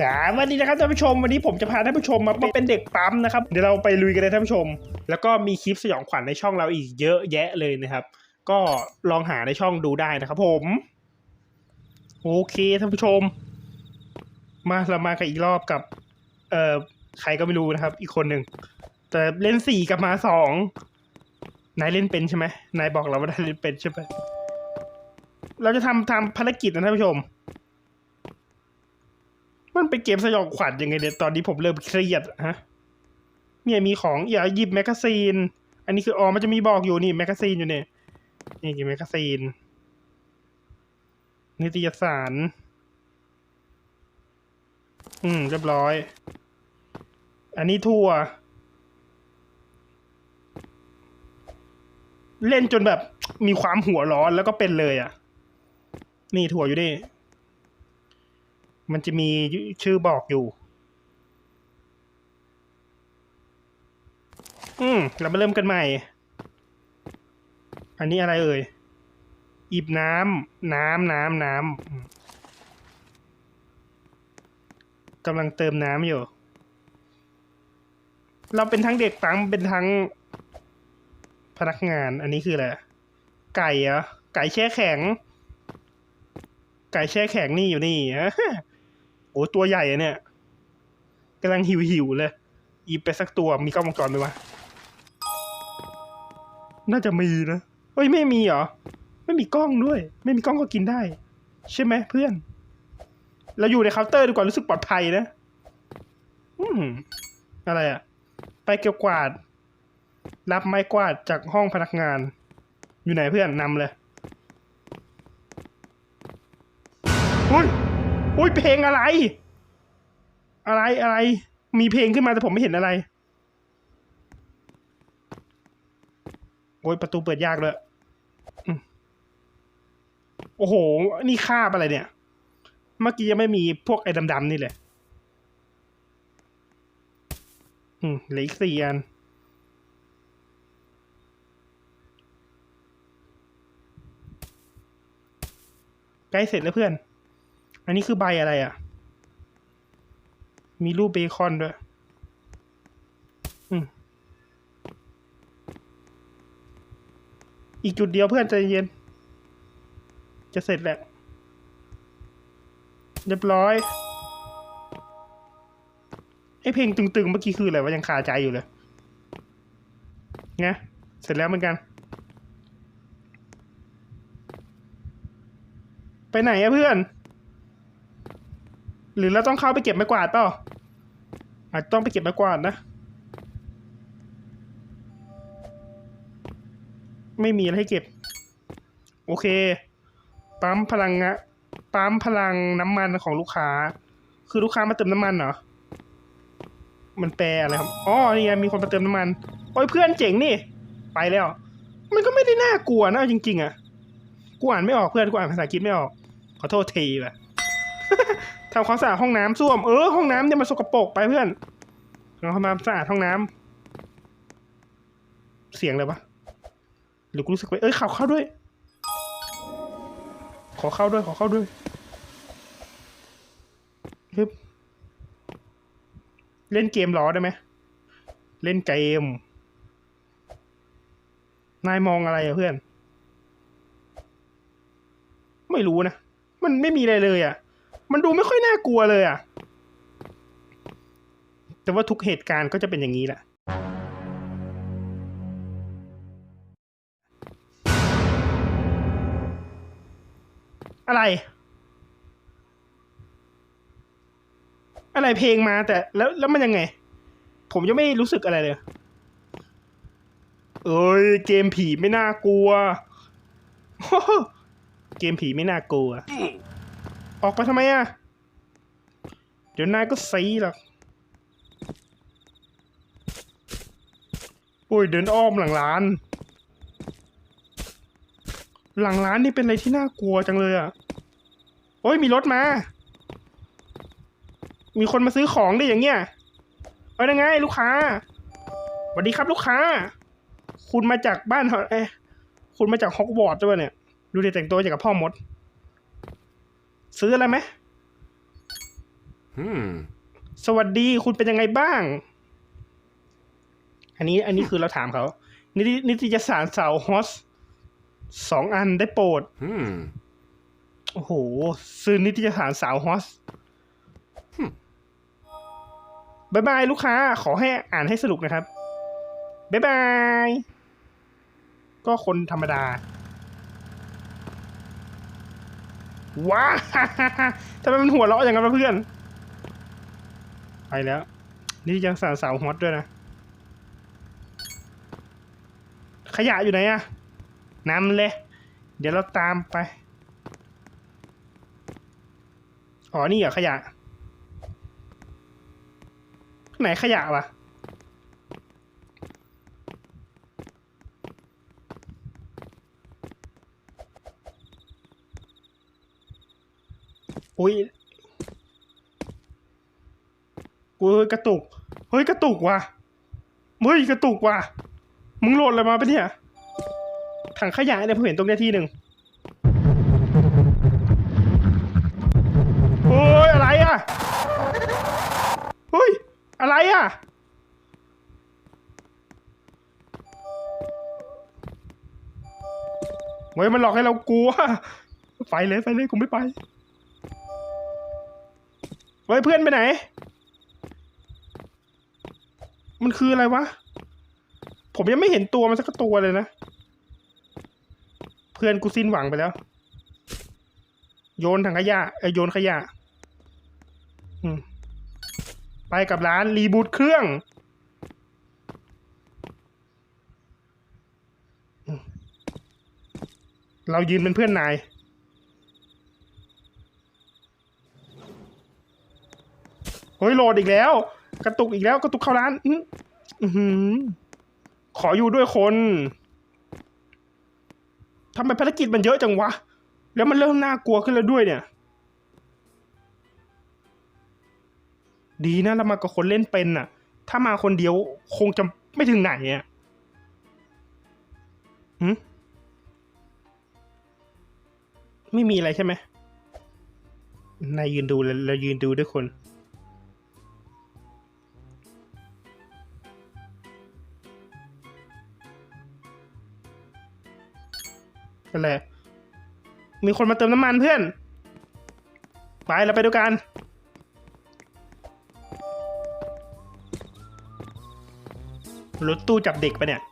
สวัสดีนะครับท่านผู้ชมวันนี้ผมจะพาท่านผู้ชมมาเป็นเด็กปั๊มนะครับเดี๋ยวเราไปลุยกันเลยท่านผู้ชม แล้วก็มีคลิปสยองขวัญในช่องเราอีกเยอะแยะเลยนะครับ ก็ลองหาในช่องดูได้นะครับ ผม โอเคท่านผู้ชม มาเรามากันอีกรอบกับ เอ่อใครก็ไม่รู้นะครับ อีกคนหนึ่งแต่เล่นสี่กับมาสองนายเล่นเป็นใช่ไหมนายบอกเราว่านายเล่นเป็นใช่ไหมเราจะทำทำภารกิจนะท่านผู้ชม มันเป็นเกมสยองขวัญยังไงเนี่ยตอนนี้ผมเริ่มเครียดฮะเนี่ยมีของอย่าหยิบแมกกาซีน อันนี้คืออ๋อมันจะมีบอกอยู่นี่แมกกาซีนอยู่เนี่ยนี่กี่แมกกาซีน นิตยสาร อืมเรียบร้อย อันนี้ทั่วเล่นจนแบบมีความหัวร้อนแล้วก็เป็นเลยอะ นี่ถั่วอยู่นี่ มันจะมีชื่อบอกอยู่ อืม เรามาเริ่มกันใหม่ อันนี้อะไรเอ่ยอีบน้ำ น้ำ น้ำ น้ำกำลังเติมน้ำอยู่ เราเป็นทั้งเด็กปั๊มเป็นทั้งพนักงาน อันนี้คืออะไร ไก่เหรอ ไก่แช่แข็ง ไก่แช่แข็งนี่อยู่นี่ อะโอ้ตัวใหญ่อะเนี่ยกำลังหิวหิวเลยหยิบไปสักตัวมีกล้องวงจรไหมวะ น่าจะมีนะเอ้ยไม่มีเหรอ ไม่มีกล้องด้วย ไม่มีกล้องก็กินได้ ใช่ไหมเพื่อน เราอยู่ในเคาน์เตอร์ดีกว่ารู้สึกปลอดภัยนะ อืมอะไรอะไปเกี่ยวกวาด รับไม้กวาดจากห้องพนักงาน อยู่ไหนเพื่อนนำเลยอุ้ย อุ้ยเพลงอะไร อะไรอะไร มีเพลงขึ้นมาแต่ผมไม่เห็นอะไร โอ้ยประตูเปิดยากเลยโอ้โห นี่คาบอะไรเนี่ย เมื่อกี้ยังไม่มีพวกไอ้ดำๆนี่เลย อืมเหลืออีกสี่อันใกล้เสร็จแล้วเพื่อน อันนี้คือใบอะไรอะ มีรูปเบคอนด้วย อืมอีกจุดเดียวเพื่อนใจเย็น จะเสร็จแล้วเรียบร้อย ไอเพลงตึงๆ เมื่อกี้คืออะไรวะยังคาใจอยู่เลยไงเสร็จแล้วเหมือนกัน ไปไหนอะเพื่อน หรือเราต้องเข้าไปเก็บไม้กวาดเปล่าอาจต้องไปเก็บไม้กวาดนะ ไม่มีอะไรให้เก็บ โอเค ปั๊มพลังงะปั๊มพลังน้ำมันของลูกค้า คือลูกค้ามาเติมน้ำมันเหรอ มันแปลอะไรครับ อ๋อ นี่ไงมีคนมาเติมน้ำมัน โอ้ยเพื่อนเจ๋งนี่ ไปแล้ว มันก็ไม่ได้น่ากลัวนะจริง ๆอะ กูอ่านไม่ออกเพื่อน กูอ่านภาษาอังกฤษไม่ออก ขอโทษทีว่ะ ทำความสะอาดห้องน้ำส้วมเออห้องน้ำเนี่ยมันสกปรกไปเพื่อนเราทำความสะอาดห้องน้ำเสียงอะไรวะหรือกูรู้สึกไปเอ้ยข่าวเข้าด้วย ขอเข้าด้วยขอเข้าด้วยฮึบเล่นเกมล้อได้ไหมเล่นเกม นายมองอะไรอะเพื่อน ไม่รู้นะ มันไม่มีอะไรเลยอะ่ะ มันดูไม่ค่อยน่ากลัวเลยอะ่ะแต่ว่าทุกเหตุการณ์ก็จะเป็นอย่างนี้แหละอะไร อะไรเพลงมาแต่แล้วแล้วมันยังไง ผมยังไม่รู้สึกอะไรเลย เอ้ยเกมผีไม่น่ากลัว เกมผีไม่น่ากลัว ออกไปทำไมอะ เดี๋ยวนายก็ซีหรอกโอ้ยเดินอ้อมหลังร้าน หลังร้านนี่เป็นอะไรที่น่ากลัวจังเลยอะ โอ้ยมีรถมา มีคนมาซื้อของได้อย่างเงี้ยเอาไงลูกค้าสวัสดีครับลูกค้า คุณมาจากบ้านเหรอเอ๊ะคุณมาจากฮอกวอตส์ด้วยเนี่ย ดูดิแต่งตัวอย่างกับพ่อมด ซื้ออะไรไหม Hmm. สวัสดีคุณเป็นยังไงบ้าง อันนี้อันนี้คือเราถามเขา นิตินิตยสารสาวฮอสสองอันได้โปรด Hmm. โอ้โห ซื้อนิตยสารสาวฮอสบายบายลูกค้า ขอให้อ่านให้สนุกนะครับบายบาย ก็คนธรรมดา ว้าทำไมมันหัวเราะอย่างนั้นวะเพื่อน ไปแล้ว นี่ยังสาวสาวฮอตด้วยนะ ขยะอยู่ไหนอะนำเลย เดี๋ยวเราตามไป อ๋อ นี่เหรอขยะ ไหนขยะวะ อุ้ยอุ้ยกระตุก เฮ้ยกระตุกว่ะ เฮ้ยกระตุกว่ะ มึงโหลดอะไรมาปะเนี่ย ถังขยะเนี่ยผมเห็นตรงเนี้ยที่หนึ่งเฮ้ยอะไรอะ เฮ้ยอะไรอะ เฮ้ยมันหลอกให้เรากลัว ไปเลยไปเลยกูไม่ไป เฮ้ยเพื่อนไปไหน มันคืออะไรวะ ผมยังไม่เห็นตัวมันสักตัวเลยนะ เพื่อนกูสิ้นหวังไปแล้ว โยนถังขยะเอโยนขยะไปกับร้านรีบูตเครื่องเรายืนเป็นเพื่อนนาย เฮ้ยโหลดอีกแล้ว กระตุกอีกแล้วกระตุกเข้าร้าน อื้ออื้อหือขออยู่ด้วยคนทำไมภารกิจมันเยอะจังวะ แล้วมันเริ่มน่ากลัวขึ้นแล้วด้วยเนี่ย ดีนะเรามากับคนเล่นเป็นน่ะ ถ้ามาคนเดียวคงจะไม่ถึงไหนอะหืมไม่มีอะไรใช่ไหมนายยืนดูแล้วเรายืนดูด้วยคน อะไร มีคนมาเติมน้ำมันเพื่อน ไปเราไปดูกัน รถตู้จับเด็กไปเนี่ย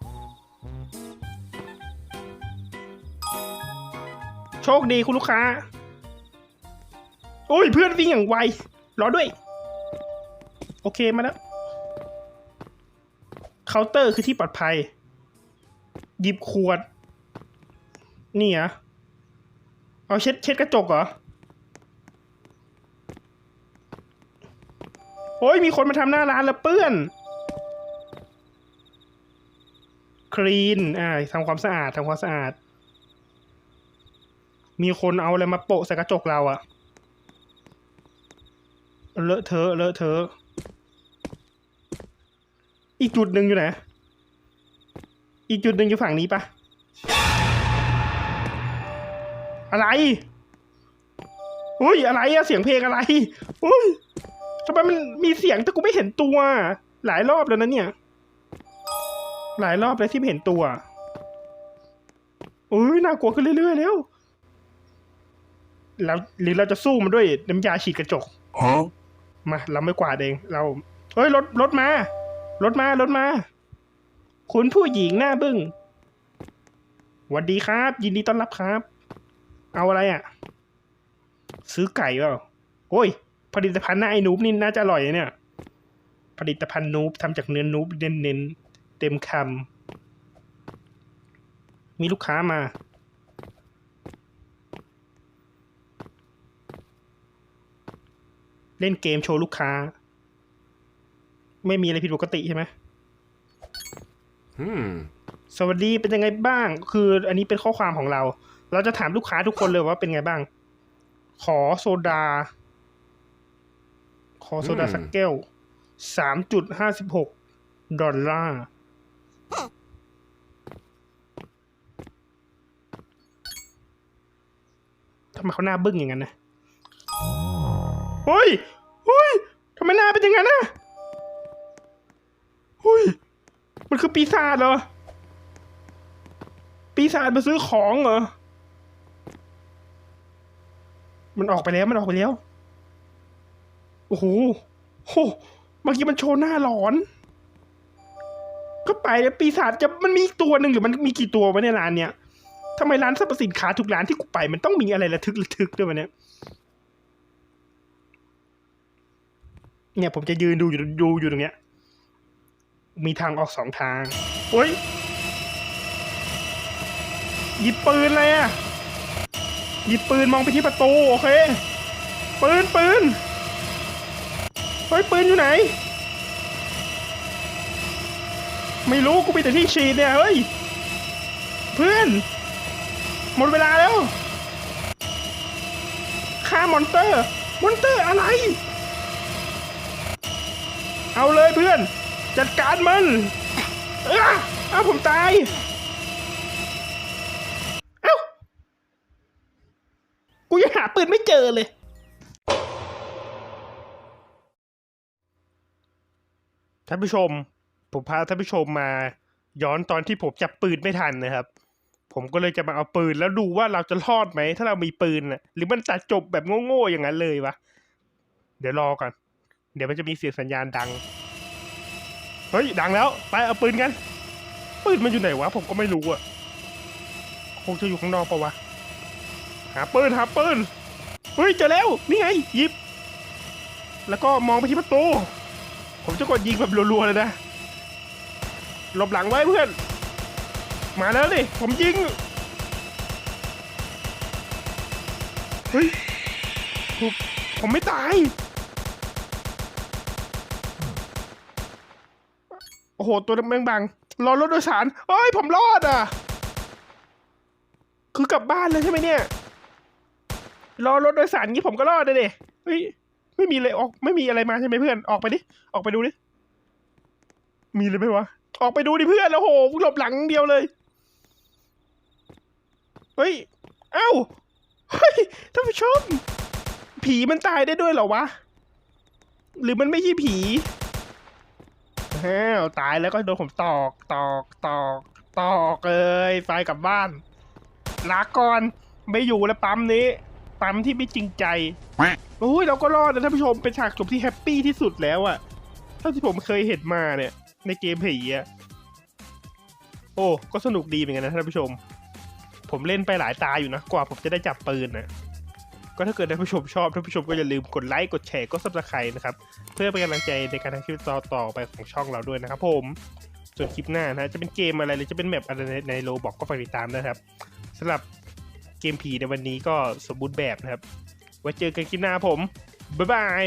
โชคดีคุณลูกค้า โอ้ยเพื่อนวิ่งอย่างไว รอด้วย โอเคมาแล้วเคาน์เตอร์คือที่ปลอดภัย หยิบขวด นี่เหรอเอาเช็ดเช็ดกระจกเหรอ โอ้ยมีคนมาทำหน้าร้านแล้วเปื้อน คลีน อ่าทำความสะอาดทำความสะอาด มีคนเอาอะไรมาโปะใส่กระจกเราอะเลอะเทอะเลอะเทอะอีกจุดหนึ่งอยู่ไหน อีกจุดหนึ่งอยู่ฝั่งนี้ปะ อะไรอุ้ยอะไรอะเสียงเพลงอะไรอุ้ยทำไมมันมีเสียงแต่กูไม่เห็นตัว หลายรอบแล้วนะเนี่ย หลายรอบแล้วที่ไม่เห็นตัวอุ้ยน่ากลัวขึ้นเรื่อยๆแล้วแล้วหรือเราจะสู้มันด้วยน้ำยาฉีดกระจก Huh? มาเราไม่กวาดเอง เราเฮ้ยรถรถมารถมารถมา คุณผู้หญิงหน้าบึ้งสวัสดีครับ ยินดีต้อนรับครับ เอาอะไรอะ ซื้อไก่เปล่าโอ้ย ผลิตภัณฑ์หน้าไอ้นูบนี่น่าจะอร่อยนะเนี่ย ผลิตภัณฑ์นูบทำจากเนื้อนูบเน้นๆเต็มคำมีลูกค้ามาเล่นเกมโชว์ลูกค้า ไม่มีอะไรผิดปกติใช่ไหม Hmm. สวัสดีเป็นยังไงบ้าง คืออันนี้เป็นข้อความของเรา เราจะถามลูกค้าทุกคนเลยว่าเป็นไงบ้าง ขอโซดา ขอโซดาอืมสักแก้วสามจุดห้าสิบหกดอลลาร์ทำไมเขาหน้าบึ้งอย่างนั้นนะเฮ้ยเฮ้ยทำไมหน้าเป็นอย่างนั้นน่ะเฮ้ย มันคือปีศาจเหรอ ปีศาจมาซื้อของเหรอ มันออกไปแล้วมันออกไปแล้ว โอ้โหโหเมื่อกี้มันโชว์หน้าหลอน ก็ไปแล้วปีศาจจะมันมีตัวหนึ่งหรือมันมีกี่ตัววะในร้านเนี้ยทำไมร้านสรรพสินค้าทุกร้านที่กูไป มันต้องมีอะไรระทึกระทึกด้วยวะเนี่ยเนี่ยผมจะยืนดูอยู่ดูอยู่ตรงเนี้ย มีทางออกสองทางโอ้ยหยิบปืนเลยอะ หยิบปืนมองไปที่ประตูโอเค ปืนปืนเฮ้ยปืนอยู่ไหน ไม่รู้กูมีแต่ที่ฉีดเนี่ยเฮ้ยเพื่อน หมดเวลาแล้วฆ่ามอนเตอร์ มอนเตอร์อะไร เอาเลยเพื่อน จัดการมัน เอ้าเอาผมตาย เอ้า กูยังหา ปืนไม่เจอเลย ท่านผู้ชม ผมพาท่านผู้ชมมา ย้อนตอนที่ผมจับปืนไม่ทันนะครับ ผมก็เลยจะมาเอาปืนแล้วดูว่าเราจะรอดไหม ถ้าเรามีปืนน่ะหรือมันจะจบแบบโง่ๆอย่างนั้นเลยวะ เดี๋ยวรอก่อน เดี๋ยวมันจะมีเสียงสัญญาณดัง เฮ้ย ดังแล้ว ไปเอาปืนกัน ปืนมันอยู่ไหนวะ ผมก็ไม่รู้อะคงจะอยู่ข้างนอกปะวะ หาปืนหาปืน เฮ้ยเจอแล้วนี่ไงหยิบ แล้วก็มองไปที่ประตูผมจะกดยิงแบบรัวๆเลยนะหลบหลังไว้เพื่อน มาแล้วดิผมยิงเฮ้ยผมผมไม่ตายโอ้โห ตัวแมงบังรอรถโดยสารเอ้ย ผมรอดอะ คือกลับบ้านเลยใช่ไหมเนี่ย รอรถโดยสารงี้ผมก็รอดเลยดิเฮ้ยไม่มีอะไรออกไม่มีอะไรมาใช่ไหมเพื่อนออกไปดิออกไปดูดิมีเลยไหมวะออกไปดูดิเพื่อนแล้วโหหลบหลังเดียวเลยเฮ้ยเอ้าเฮ้ยท่านผู้ชม ผีมันตายได้ด้วยเหรอวะ หรือมันไม่ใช่ผีอ้าวตายแล้วก็โดนผมตอกตอกตอกตอกเลยไฟกลับบ้านลาก่อน ไม่อยู่แล้วปั๊มนี้ ปั๊มที่ไม่จริงใจโอ้ยเราก็รอดนะท่านผู้ชมเป็นฉากจบที่แฮปปี้ที่สุดแล้วอะเท่าที่ผมเคยเห็นมาเนี่ย ในเกมผีอะโอ้ก็สนุกดีเหมือนกันนะท่านผู้ชม ผมเล่นไปหลายตาอยู่นะกว่าผมจะได้จับปืนนะก็ถ้าเกิดท่านผู้ชมชอบท่านผู้ชมก็อย่าลืมกดไลค์กดแชร์กดซับสไครต์นะครับ เพื่อเป็นกำลังใจในการทำคลิปต่อต่อๆไปของช่องเราด้วยนะครับผมส่วนคลิปหน้านะจะเป็นเกมอะไรหรือจะเป็นแมปอะไรในในโลบอกก็ฝากติดตามนะครับสำหรับ เกมผีในวันนี้ก็สมบูรณ์แบบนะครับ ไว้เจอกันคลิปหน้าผม บ๊ายบาย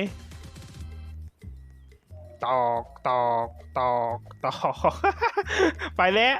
ตอกตอกตอกตอก ไปแล้ว